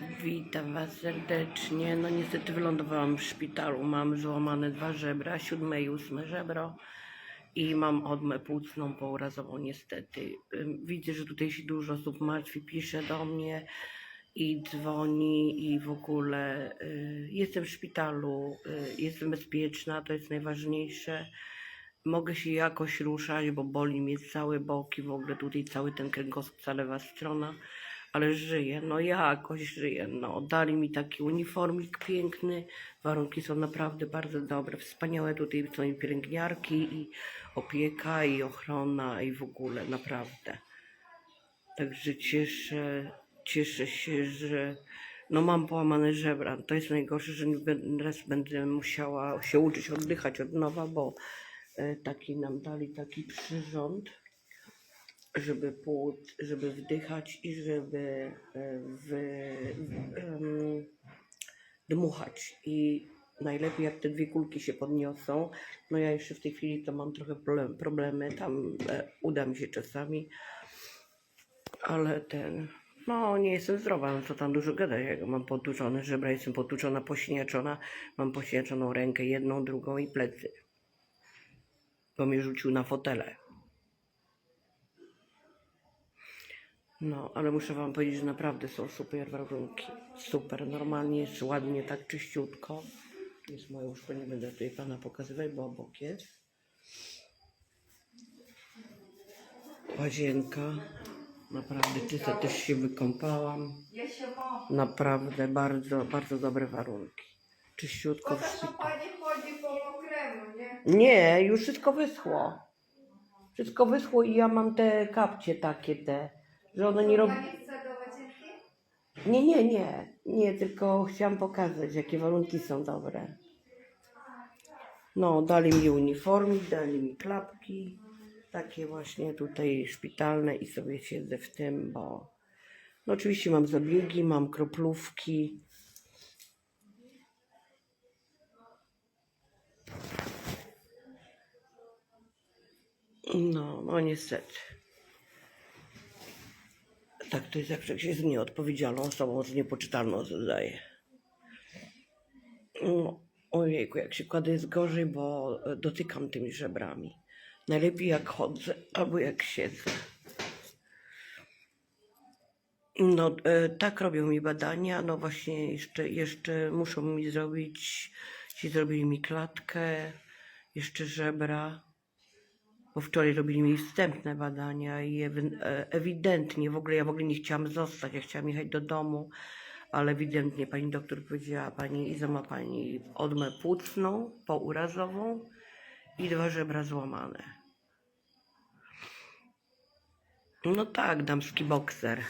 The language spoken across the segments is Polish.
Witam Was serdecznie. No niestety wylądowałam w szpitalu. Mam złamane dwa żebra, siódme i ósme żebro i mam odmę płucną pourazową niestety. Widzę, że tutaj się dużo osób martwi, pisze do mnie i dzwoni i w ogóle y, jestem w szpitalu, y, jestem bezpieczna, to jest najważniejsze. Mogę się jakoś ruszać, bo boli mnie cały bok i w ogóle tutaj cały ten kręgosłup, cała lewa strona, ale żyję, no jakoś żyję, no. Dali mi taki uniformik piękny, warunki są naprawdę bardzo dobre, wspaniałe tutaj są i pielęgniarki, i opieka, i ochrona, i w ogóle, naprawdę. Także cieszę, cieszę się, że no mam połamane żebra. To jest najgorsze, że raz będę musiała się uczyć oddychać od nowa, bo e, taki nam dali taki przyrząd, żeby płuc, żeby wdychać i żeby e, w, em, dmuchać. I najlepiej jak te dwie kulki się podniosą. No ja jeszcze w tej chwili to mam trochę problem- problemy, tam e, uda mi się czasami, ale ten, no nie jestem zdrowa, no co tam dużo gadać, jak mam potłuczone żebra, jestem potłuczona, pośniaczona, mam pośniaczoną rękę, jedną, drugą i plecy, bo mnie rzucił na fotele. No, ale muszę wam powiedzieć, że naprawdę są super warunki. Super, normalnie jest ładnie, tak czyściutko. Jest moje łóżko, nie będę tutaj pana pokazywać, bo obok jest. Łazienka. Naprawdę czysto też się wykąpałam. Naprawdę bardzo, bardzo dobre warunki. Czyściutko mokremu, nie? Nie, już wszystko wyschło. Wszystko wyschło i ja mam te kapcie takie te, że one nie łazienki? Nie, nie, nie. Nie, tylko chciałam pokazać, jakie warunki są dobre. No, dali mi uniformik, dali mi klapki. Takie właśnie tutaj szpitalne i sobie siedzę w tym, bo no oczywiście mam zabiegi, mam kroplówki. No, no niestety. Tak, to jest jak się z nieodpowiedzialną osobą, z niepoczytalną zadaje. No, ojejku, jak się kładę jest gorzej, bo dotykam tymi żebrami. Najlepiej jak chodzę albo jak siedzę. No, e, tak robią mi badania. No właśnie, jeszcze, jeszcze muszą mi zrobić, ci zrobili mi klatkę, jeszcze żebra. Bo wczoraj robili mi wstępne badania i e, ewidentnie, w ogóle ja w ogóle nie chciałam zostać, ja chciałam jechać do domu, ale ewidentnie pani doktor powiedziała, pani Iza ma pani odmę płucną, pourazową i dwa żebra złamane. No tak, damski bokser.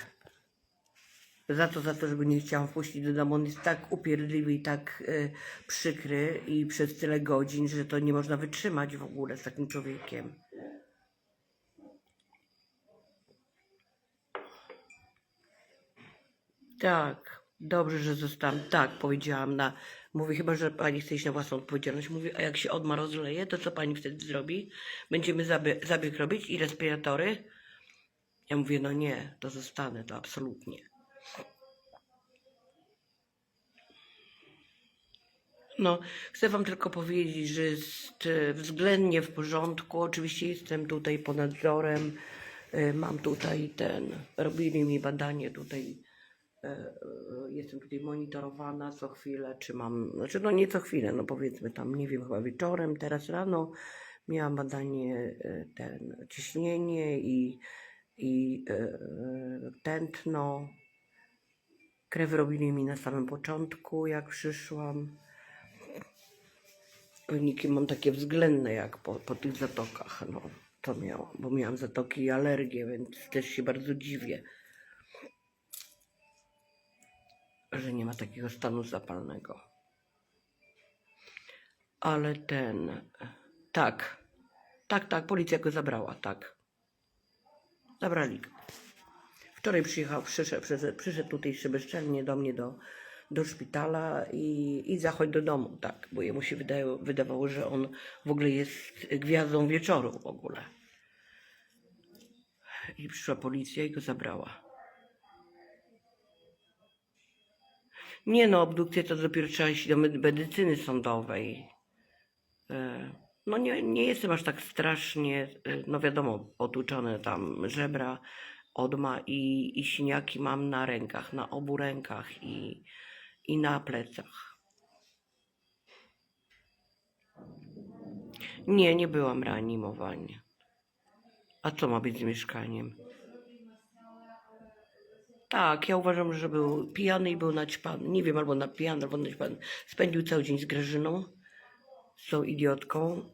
Za to, za to, żeby nie chciałam wpuścić do domu. On jest tak upierdliwy i tak y, przykry i przez tyle godzin, że to nie można wytrzymać w ogóle z takim człowiekiem. Tak, dobrze, że zostałam. Tak, powiedziałam na. Mówi, chyba, że pani chce iść na własną odpowiedzialność. Mówi, a jak się odma rozleje, to co pani wtedy zrobi? Będziemy zabie- zabieg robić i respiratory? Ja mówię, no nie, to zostanę, to absolutnie. No, chcę Wam tylko powiedzieć, że jest e, względnie w porządku. Oczywiście jestem tutaj pod nadzorem. E, Mam tutaj ten, robili mi badanie tutaj. E, Jestem tutaj monitorowana co chwilę, czy mam, znaczy no nie co chwilę, no powiedzmy tam, nie wiem, chyba wieczorem, teraz rano miałam badanie e, ten, ciśnienie i, i e, tętno. Krew robili mi na samym początku, jak przyszłam. Wyniki mam takie względne jak po, po tych zatokach, no to miał, bo miałam zatoki i alergię, więc też się bardzo dziwię, że nie ma takiego stanu zapalnego. Ale ten, tak, tak, tak, policja go zabrała, tak. Zabrali go. Wczoraj przyjechał, przyszedł, przyszedł, przyszedł tutejszy bezczelnie do mnie do, do szpitala i, i zachodź do domu, tak, bo jemu się wydało, wydawało, że on w ogóle jest gwiazdą wieczoru w ogóle. I przyszła policja i go zabrała. Nie no, obdukcja to dopiero trzeba iść do medy- medycyny sądowej. E, No nie, nie jestem aż tak strasznie, e, no wiadomo, otłuczone tam żebra, odma i, i siniaki mam na rękach, na obu rękach i, i na plecach. Nie, nie byłam reanimowania. A co ma być z mieszkaniem? Tak, ja uważam, że był pijany i był naćpany. Nie wiem, albo napijany, albo naćpany. Spędził cały dzień z Grażyną, z tą idiotką,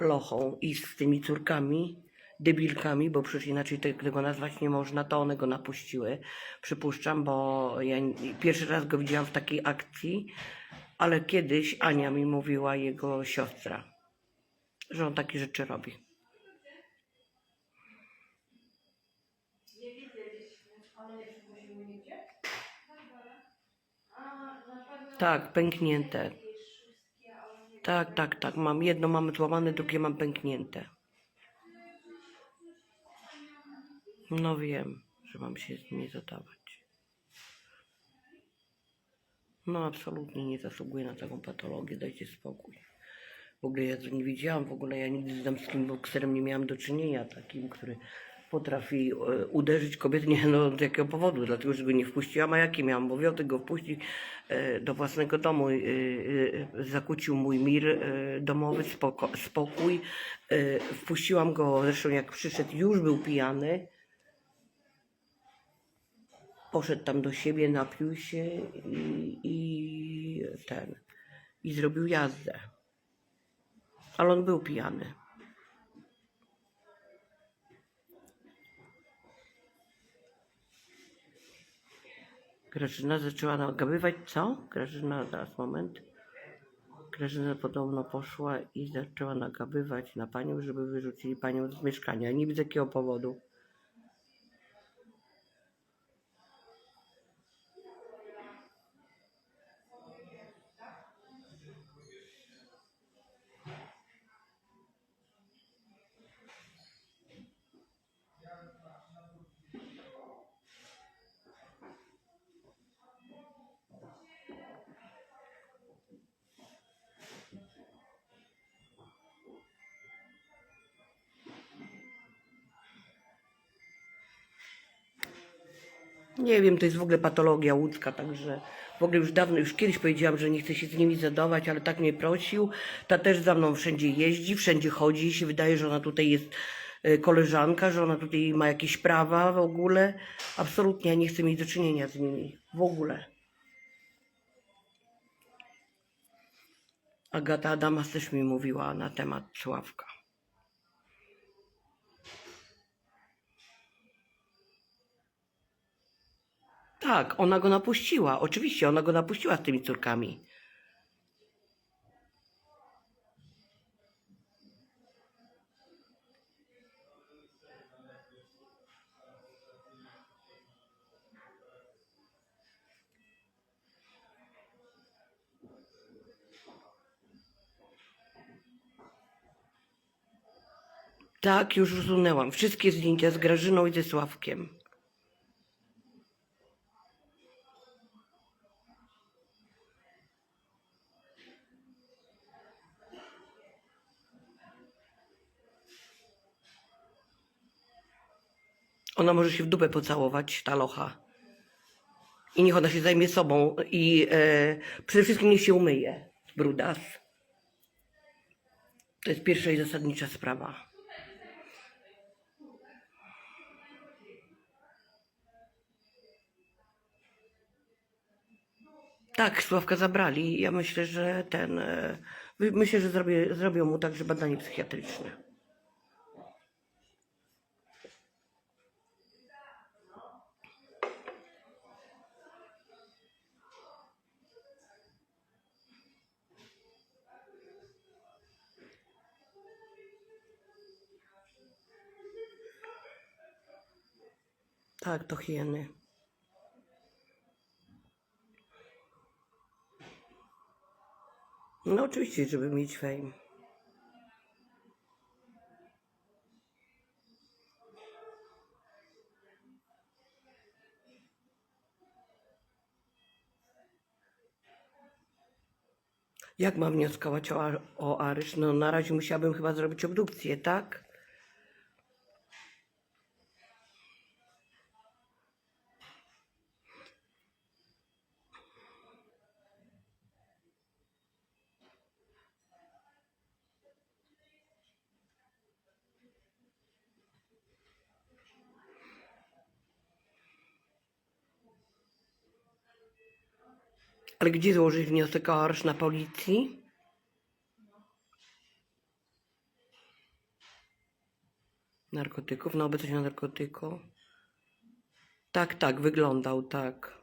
lochą i z tymi córkami, debilkami, bo przecież inaczej te- tego nazwać nie można, to one go napuściły. Przypuszczam, bo ja pierwszy raz go widziałam w takiej akcji, ale kiedyś Ania mi mówiła, jego siostra, że on takie rzeczy robi. Nie widzę gdzieś, ale nie przypuściły nigdzie. A, na pewno Tak, pęknięte. nie Tak, tak, tak. Mam jedno mamy złamane, drugie mam pęknięte. No wiem, że mam się z nimi zadawać. No absolutnie nie zasługuję na taką patologię, dajcie spokój. W ogóle ja to nie widziałam, w ogóle ja nigdy z damskim bokserem nie miałam do czynienia, takim, który potrafi e, uderzyć kobietę, nie no z jakiego powodu, dlatego, że go nie wpuściłam, a jaki miałam obowiązek go wpuścić e, do własnego domu. E, zakłócił mój mir domowy, spokój. Wpuściłam go, zresztą jak przyszedł, już był pijany. Poszedł tam do siebie, napił się i, i ten, i zrobił jazdę. Ale on był pijany. Grażyna zaczęła nagabywać, co? Grażyna, zaraz moment. Grażyna podobno poszła i zaczęła nagabywać na panią, żeby wyrzucili panią z mieszkania. Nie widzę jakiego powodu. Nie wiem, to jest w ogóle patologia łódzka, także w ogóle już dawno, już kiedyś powiedziałam, że nie chcę się z nimi zadawać, ale tak mnie prosił. Ta też za mną wszędzie jeździ, wszędzie chodzi i się wydaje, że ona tutaj jest e, koleżanka, że ona tutaj ma jakieś prawa w ogóle. Absolutnie nie chcę mieć do czynienia z nimi. W ogóle. Agata Adamas też mi mówiła na temat Sławka. Tak, ona go napuściła. Oczywiście, ona go napuściła z tymi córkami. Tak, już usunęłam. Wszystkie zdjęcia z Grażyną i ze Sławkiem. Ona może się w dupę pocałować, ta locha. I niech ona się zajmie sobą i e, przede wszystkim niech się umyje. Brudas. To jest pierwsza i zasadnicza sprawa. Tak, Sławka zabrali. Ja myślę, że ten. e, Myślę, że zrobię, zrobią mu także badanie psychiatryczne. Tak, to hieny. No oczywiście, żeby mieć fame. Jak mam wnioskować o, o aryż? No na razie musiałabym chyba zrobić obdukcję, tak? Ale gdzie złożyć wniosek o areszt na policji? Narkotyków, na obecność na narkotyku. Tak, tak, wyglądał tak.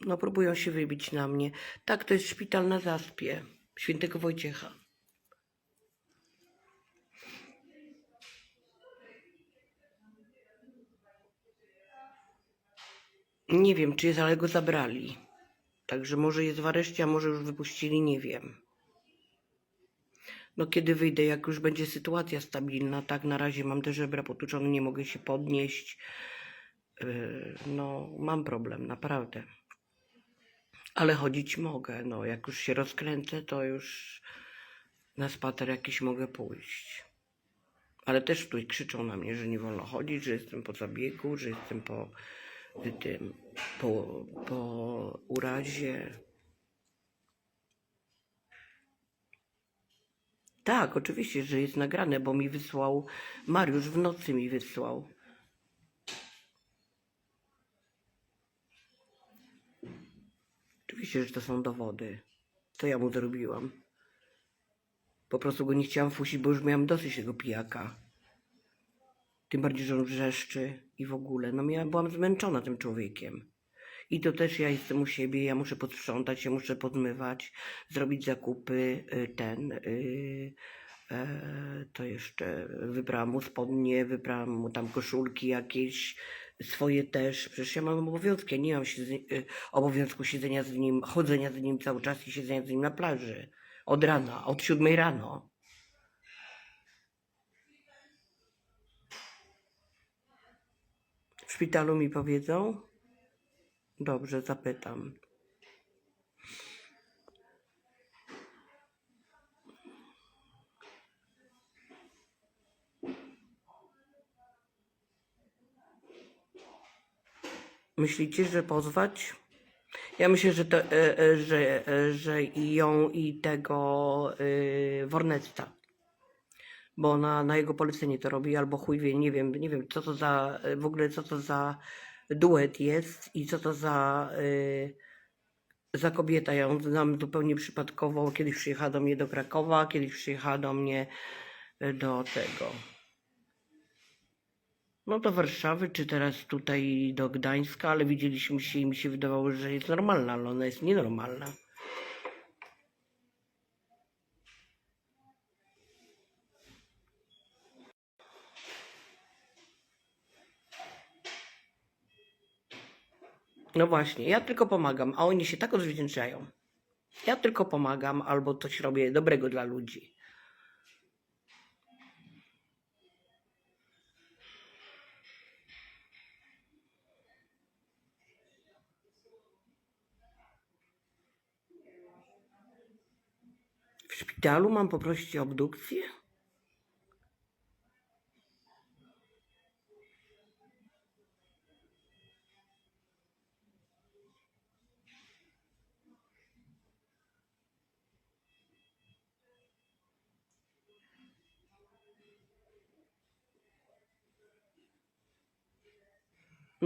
No, próbują się wybić na mnie. Tak, to jest szpital na Zaspie, świętego Wojciecha. Nie wiem, czy jest, ale go zabrali. Także może jest w areszcie, a może już wypuścili, nie wiem. No kiedy wyjdę, jak już będzie sytuacja stabilna, tak na razie mam te żebra potuczone, nie mogę się podnieść. Yy, No, mam problem, naprawdę. Ale chodzić mogę, no, jak już się rozkręcę, to już na spacer jakiś mogę pójść. Ale też tu krzyczą na mnie, że nie wolno chodzić, że jestem po zabiegu, że jestem po tym, po, po urazie. Tak, oczywiście, że jest nagrane, bo mi wysłał, Mariusz w nocy mi wysłał. Oczywiście, że to są dowody. Co ja mu zrobiłam? Po prostu go nie chciałam fusić, bo już miałam dosyć tego pijaka. Tym bardziej, że on wrzeszczy i w ogóle. No ja byłam zmęczona tym człowiekiem. I to też ja jestem u siebie, ja muszę posprzątać, ja muszę podmywać, zrobić zakupy, y, ten, y, e, to jeszcze wybrałam mu spodnie, wybrałam mu tam koszulki jakieś, swoje też. Przecież ja mam obowiązki, ja nie mam y, obowiązku siedzenia z nim, chodzenia z nim cały czas i siedzenia z nim na plaży. Od rana, od siódmej rano. Szpitalu mi powiedzą? Dobrze, zapytam. Myślicie, że pozwać? Ja myślę, że, to, e, e, że, że i ją i tego y, Wornecta. Bo ona na jego polecenie to robi, albo chuj wie, nie wiem, nie wiem co to za, w ogóle co to za duet jest i co to za, y, za kobieta. Ja ją znam zupełnie przypadkowo. Kiedyś przyjechała do mnie do Krakowa, kiedyś przyjechała do mnie y, do tego. No do Warszawy, czy teraz tutaj do Gdańska, ale widzieliśmy się i mi się wydawało, że jest normalna, ale ona jest nienormalna. No właśnie, ja tylko pomagam, a oni się tak odwdzięczają. Ja tylko pomagam albo coś robię dobrego dla ludzi. W szpitalu mam poprosić o obdukcję?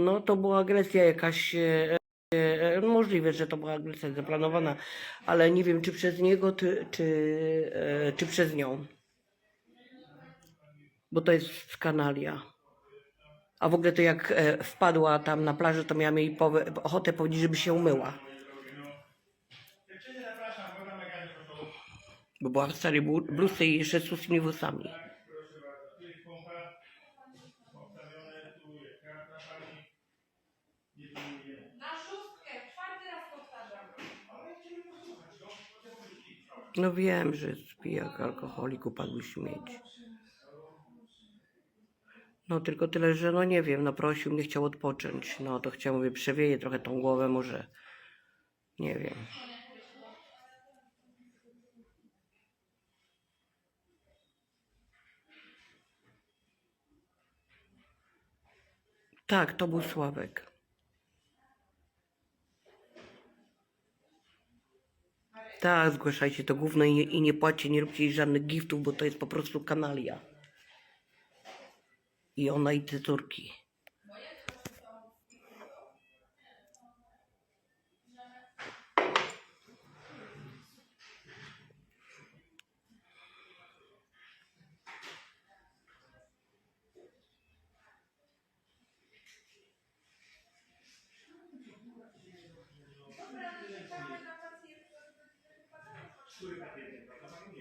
No to była agresja jakaś. E, e, możliwe, że to była agresja zaplanowana, ale nie wiem, czy przez niego, czy, czy, e, czy przez nią. Bo to jest skanalia. A w ogóle to jak e, wpadła tam na plażę, to miałam jej ochotę powiedzieć, żeby się umyła. Bo była w starej blu- bluzce i jeszcze z sustymi włosami. Proszę bardzo, tu jest pompa. Postawione, tu jest karta pani. Nie pilnujemy. Na szóstkę, czwarty raz powtarzam. Ale chcieli posłuchać, no. Proszę powiedzieć, proszę. No wiem, że pijak, alkoholik, upadły śmieć. No tylko tyle, że no nie wiem, no prosił mnie, chciał odpocząć. No to chciał, mówię, przewieje trochę tą głowę, może Nie wiem. Tak, to był Sławek. Tak, zgłaszajcie to gówno i i nie płacie, nie róbcie jej żadnych giftów, bo to jest po prostu kanalia. I ona i te córki.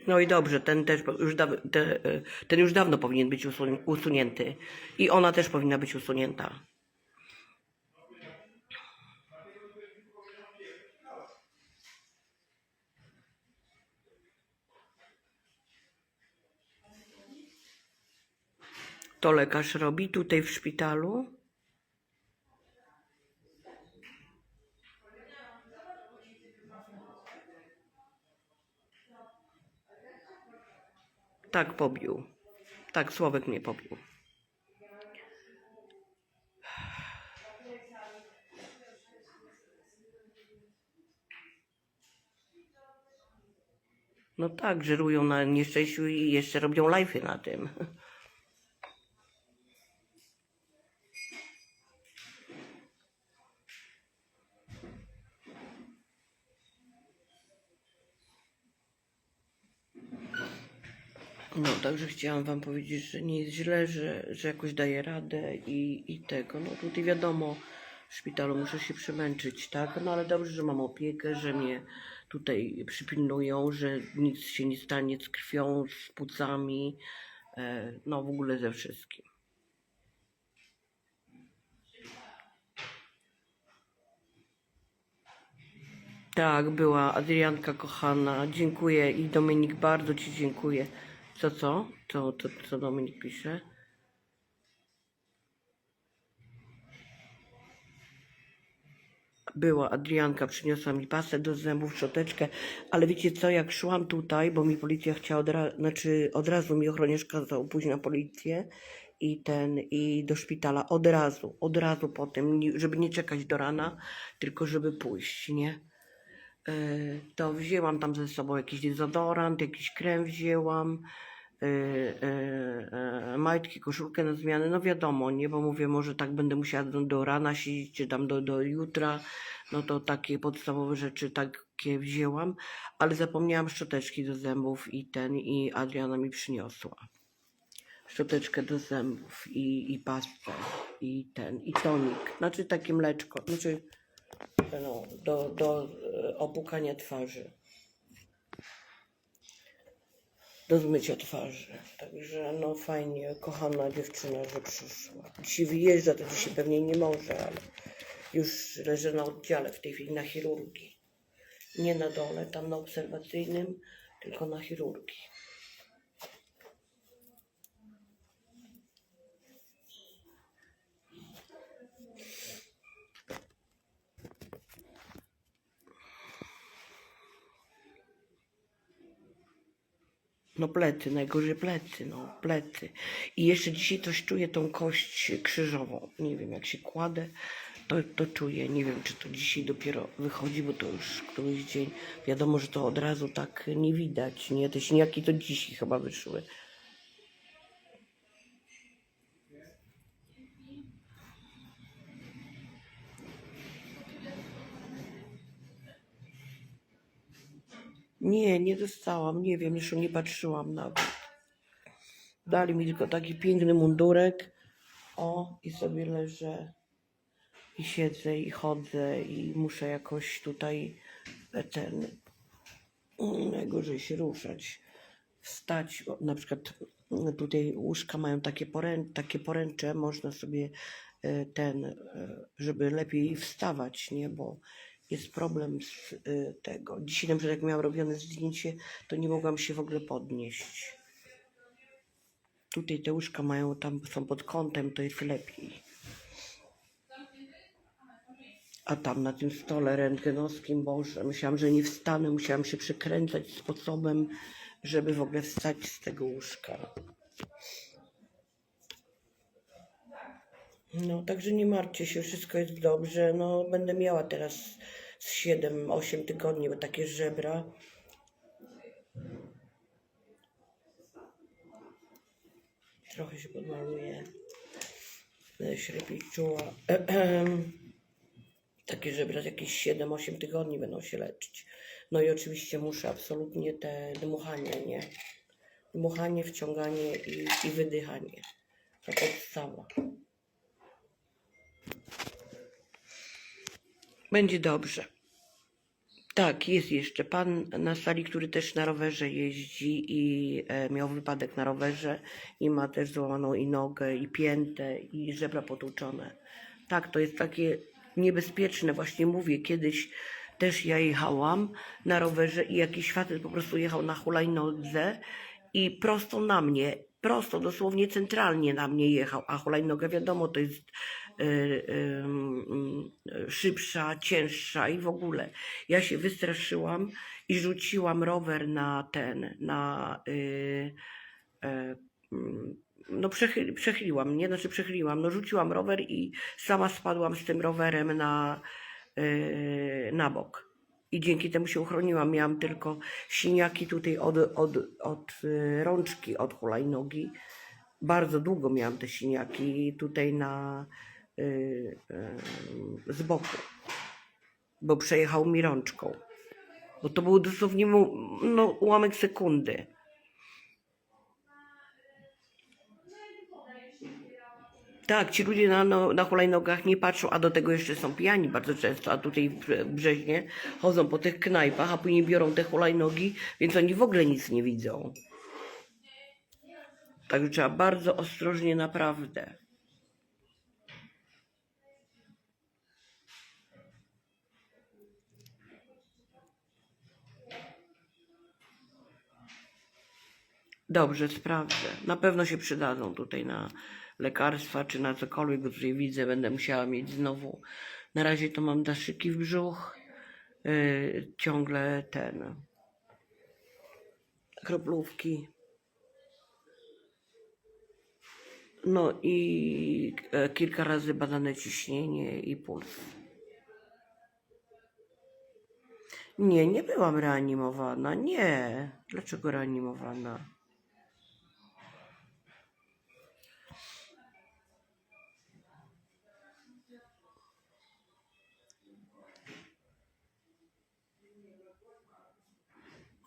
No i dobrze, ten też już, daw- te, e, ten już dawno powinien być usun- usunięty. I ona też powinna być usunięta. To lekarz robi tutaj w szpitalu. Tak pobił. Tak, Sławek mnie pobił. No tak, żerują na nieszczęściu i jeszcze robią live'y na tym. No, także chciałam wam powiedzieć, że nie jest źle, że, że jakoś daję radę i, i tego. No tutaj wiadomo, w szpitalu muszę się przemęczyć, tak? No ale dobrze, że mam opiekę, że mnie tutaj przypilnują, że nic się nie stanie z krwią, z płucami, e, no w ogóle ze wszystkim. Tak, była Adrianka kochana. Dziękuję i Dominik, bardzo Ci dziękuję. Co, co? Co, co, co Dominik pisze? Była Adrianka, przyniosła mi pastę do zębów, szczoteczkę, ale wiecie co, jak szłam tutaj, bo mi policja chciała, od, ra- znaczy od razu mi ochroniarz kazał pójść na policję i ten, i do szpitala, od razu, od razu po tym, żeby nie czekać do rana, tylko żeby pójść, nie? E, to wzięłam tam ze sobą jakiś dezodorant, jakiś krem wzięłam, majtki, koszulkę na zmianę, no wiadomo, nie, bo mówię, może tak będę musiała do, do rana siedzieć, czy tam do, do jutra, no to takie podstawowe rzeczy takie wzięłam, ale zapomniałam szczoteczki do zębów i ten, i Adriana mi przyniosła. Szczoteczkę do zębów i, i pastę i ten, i tonik, znaczy takie mleczko, znaczy no, do, do e, opłukania twarzy. Do zmycia twarzy. Także no fajnie, kochana dziewczyna, że przyszła. Dzisiaj wyjeżdża, to dzisiaj pewnie nie może, ale już leży na oddziale w tej chwili na chirurgii. Nie na dole, tam na obserwacyjnym, tylko na chirurgii. No plecy, najgorzej plecy, no plecy. I jeszcze dzisiaj coś czuję tą kość krzyżową. Nie wiem, jak się kładę, to, to czuję. Nie wiem, czy to dzisiaj dopiero wychodzi, bo to już któryś dzień. Wiadomo, że to od razu tak nie widać, nie? Te śniaki to dzisiaj chyba wyszły. Nie, nie dostałam, nie wiem, jeszcze nie patrzyłam nawet. Dali mi tylko taki piękny mundurek. O, i sobie leżę i siedzę i chodzę i muszę jakoś tutaj e, ten mm, najgorzej się ruszać. Wstać, o, na przykład mm, tutaj łóżka mają takie, porę, takie poręcze, można sobie e, ten, e, żeby lepiej wstawać, nie, bo jest problem z e, tego. Dzisiaj na przykład jak miałam robione zdjęcie, to nie mogłam się w ogóle podnieść. Tutaj te łóżka mają, tam są pod kątem, to jest lepiej. A tam na tym stole rentgenowskim, Boże, myślałam, że nie wstanę, musiałam się przekręcać sposobem, żeby w ogóle wstać z tego łóżka. No, także nie martwcie się, wszystko jest dobrze. No, będę miała teraz z 7-8 tygodni, bo takie żebra. Trochę się podmaluję. Będę się lepiej czuła. Takie żebra jakieś 7-8 tygodni będą się leczyć. No i oczywiście muszę absolutnie te dmuchanie, nie? Dmuchanie, wciąganie i, i wydychanie. To podstawa. Będzie dobrze. Tak, jest jeszcze pan na sali, który też na rowerze jeździ i e, miał wypadek na rowerze i ma też złamaną i nogę, i piętę, i żebra potłuczone. Tak, to jest takie niebezpieczne. Właśnie mówię, kiedyś też ja jechałam na rowerze i jakiś facet po prostu jechał na hulajnodze i prosto na mnie, prosto, dosłownie centralnie na mnie jechał, a hulajnoga wiadomo, to jest szybsza, cięższa i w ogóle. Ja się wystraszyłam i rzuciłam rower na ten, na y, e, mm, no przechyli, przechyliłam, nie? Znaczy przechyliłam, no rzuciłam rower i sama spadłam z tym rowerem na, y, na bok. I dzięki temu się uchroniłam. Miałam tylko siniaki tutaj od, od, od y, rączki, od hulajnogi. Bardzo długo miałam te siniaki tutaj na y, y, z boku, bo przejechał mi rączką. Bo to był dosłownie no, ułamek sekundy. Tak, ci ludzie na, no, na hulajnogach nie patrzą, a do tego jeszcze są pijani bardzo często, a tutaj w Brzeźnie chodzą po tych knajpach, a później biorą te hulajnogi, więc oni w ogóle nic nie widzą. Także trzeba bardzo ostrożnie, naprawdę. Dobrze, sprawdzę. Na pewno się przydadzą tutaj na lekarstwa czy na cokolwiek, bo tutaj widzę, będę musiała mieć znowu. Na razie to mam daszyki w brzuch, yy, ciągle ten, kroplówki. No i e, kilka razy badane ciśnienie i puls. Nie, nie byłam reanimowana. Nie. Dlaczego reanimowana?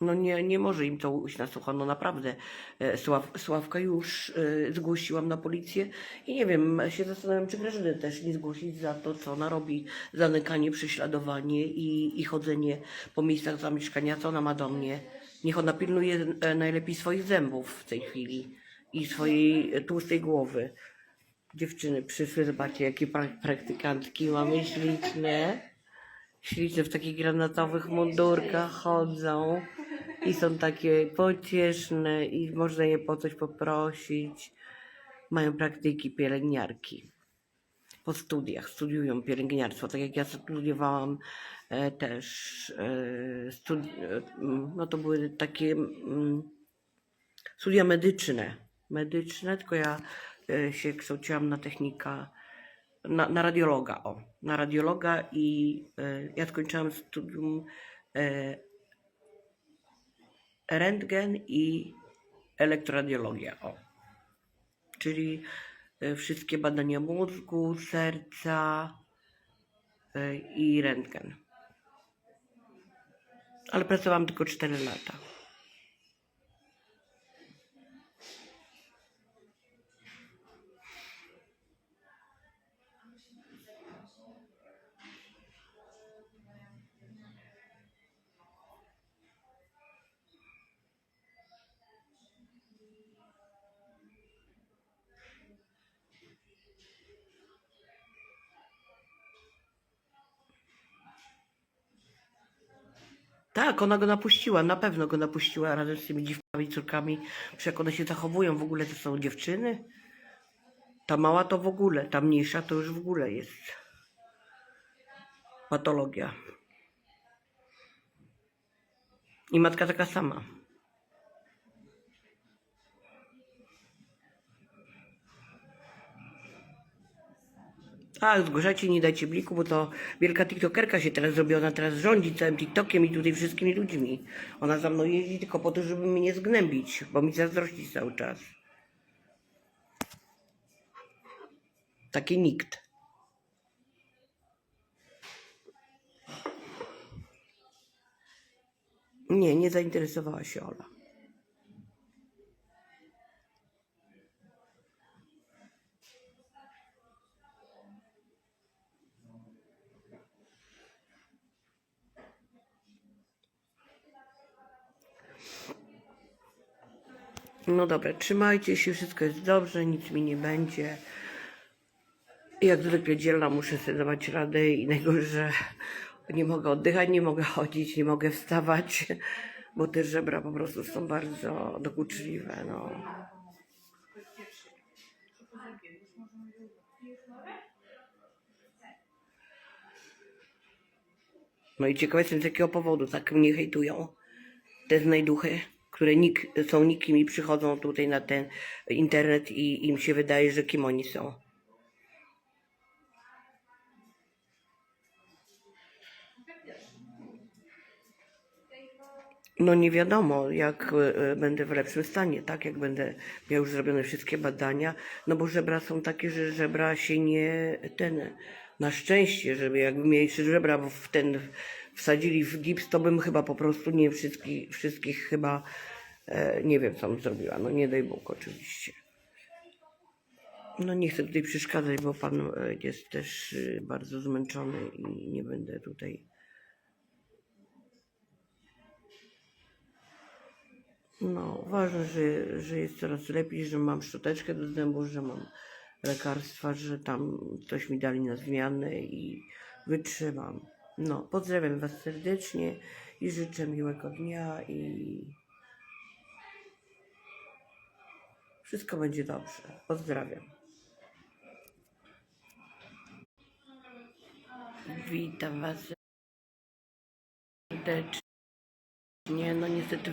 No nie, nie może im to ujść na sucho, no naprawdę. E, Sław, Sławka już e, zgłosiłam na policję i nie wiem, się zastanawiam, czy Grażynę też nie zgłosić za to, co ona robi, zamykanie, prześladowanie i, i chodzenie po miejscach zamieszkania, co ona ma do mnie. Niech ona pilnuje e, najlepiej swoich zębów w tej chwili i swojej tłustej głowy. Dziewczyny przyszły, zobaczcie, jakie pra- praktykantki mamy śliczne. Śliczne w takich granatowych mundurkach chodzą i są takie pocieszne i można je po coś poprosić. Mają praktyki pielęgniarki. Po studiach studiują pielęgniarstwo, tak jak ja studiowałam e, też. E, studi- e, mm, no to były takie mm, studia medyczne. Medyczne, tylko ja e, się kształciłam na technika, na, na radiologa, o, na radiologa i e, ja skończyłam studium e, rentgen i elektroradiologia, o. Czyli e, wszystkie badania mózgu, serca e, i rentgen. Ale pracowałam tylko 4 lata. Tak, ona go napuściła, na pewno go napuściła razem z tymi dziewczynami, córkami. Przecież jak one się zachowują, w ogóle to są dziewczyny. Ta mała to w ogóle, ta mniejsza to już w ogóle jest. Patologia. I matka taka sama. Tak, zgłaszajcie, nie dajcie bliku, bo to wielka tiktokerka się teraz zrobiła, ona teraz rządzi całym tiktokiem i tutaj wszystkimi ludźmi. Ona za mną jeździ tylko po to, żeby mnie nie zgnębić, bo mi zazdrości cały czas. Taki nikt. Nie, nie zainteresowała się Ola. No dobra, trzymajcie się, wszystko jest dobrze, nic mi nie będzie. Jak zwykle dzielna muszę sobie dawać radę i najgorsze, że nie mogę oddychać, nie mogę chodzić, nie mogę wstawać, bo te żebra po prostu są bardzo dokuczliwe, no. No i ciekawe jestem z jakiego powodu tak mnie hejtują te znajduchy, które nik, są nikim i przychodzą tutaj na ten internet i im się wydaje, że kim oni są. No nie wiadomo, jak e, będę w lepszym stanie, tak? Jak będę miał już zrobione wszystkie badania, no bo żebra są takie, że żebra się nie ten. Na szczęście, żeby jakby mieli jeszcze żebra w ten wsadzili w gips, to bym chyba po prostu nie wszystkich, wszystkich chyba e, nie wiem, co bym zrobiła. No nie daj Bóg oczywiście. No nie chcę tutaj przeszkadzać, bo pan e, jest też e, bardzo zmęczony i nie będę tutaj. No, ważne, że, że jest coraz lepiej, że mam szczoteczkę do zębów, że mam lekarstwa, że tam coś mi dali na zmianę i wytrzymam. No, pozdrawiam Was serdecznie i życzę miłego dnia i wszystko będzie dobrze. Pozdrawiam. Witam Was serdecznie. No niestety